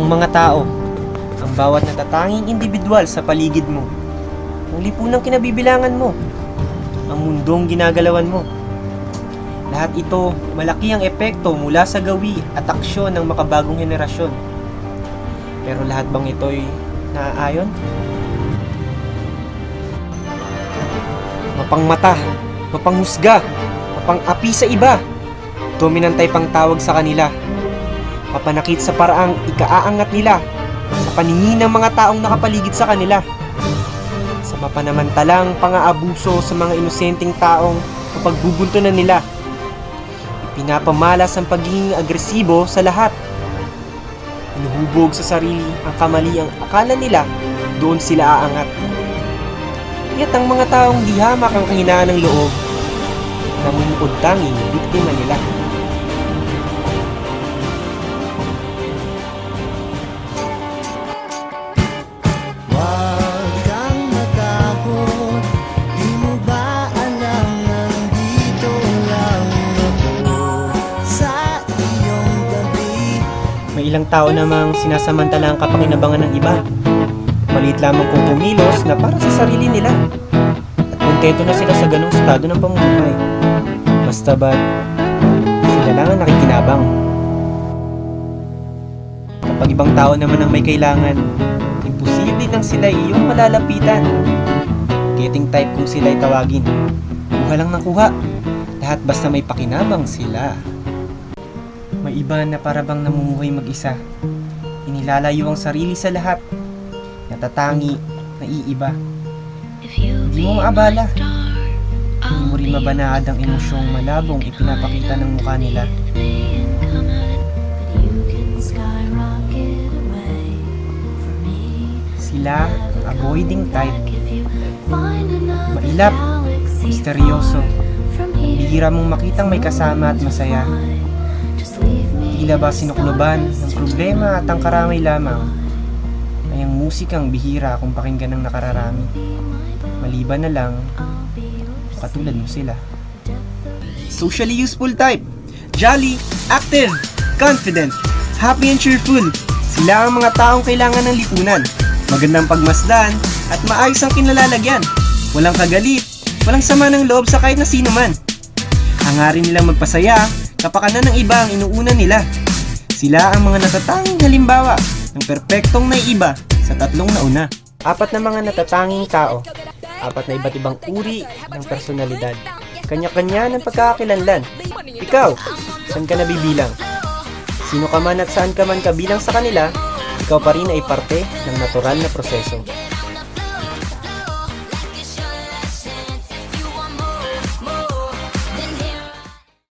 Ang mga tao, ang bawat natatanging individual sa paligid mo, ang lipunang kinabibilangan mo, ang mundong ginagalawan mo. Lahat ito, malaki ang epekto mula sa gawi at aksyon ng makabagong henerasyon. Pero lahat bang ito'y naaayon? Mapangmata, mapanghusga, mapang-api sa iba. Dominantay pang tawag sa kanila. Mapanakit sa paraang ikaaangat nila sa paningin ng mga taong nakapaligid sa kanila. Sa mapanamantalang pang-aabuso sa mga inosenteng taong mapagbubuntunan nila. Pinapamalas ang pagiging agresibo sa lahat. Inuhubog sa sarili ang kamali ang akala nila doon sila aangat. Kaya't ang mga taong di hamak ang kahinaan ng loob, namumukod tanging biktima nila. Ilang tao namang sinasamantala ang kapakinabangan ng iba. Maliit lamang kung kumilos na para sa sarili nila. At kontento na sila sa ganong estado ng pamumuhay. Basta ba sila lang ang nakikinabang. Kapag ibang tao naman ang may kailangan, imposible nang sila iyong malalapitan. Getting type kung sila'y tawagin. Kuha lang ng kuha. Lahat basta may pakinabang sila. May iba na parabang namumuhay mag-isa. Inilalayo ang sarili sa lahat. Natatangi, naiiba. Hindi mo maabala. Hindi mo rin mabanaad ang emosyong malabong ipinapakita ng mukha nila. Sila, avoiding type, mailap, misteryoso. Bihira mong makitang may kasama at masaya. Tila ba sinukluban ng problema at ang karamay lamang ay ang musikang bihira kung pakinggan ng nakararami. Maliban na lang, katulad mo sila. Socially useful type. Jolly, active, confident, happy and cheerful. Sila ang mga taong kailangan ng lipunan. Magandang pagmasdan at maayos ang kinalalagyan. Walang kagalit, walang sama ng loob sa kahit na sino man. Hangarin nilang magpasaya, kapakanan ng iba ang inuuna nila. Sila ang mga natatanging halimbawa ng perpektong naiiba sa tatlong nauna. Apat na mga natatanging tao, apat na iba't ibang uri ng personalidad. Kanya-kanya ng pagkakakilanlan. Ikaw, saan ka nabibilang? Sino ka man at saan ka man kabilang sa kanila, ikaw pa rin ay parte ng natural na proseso.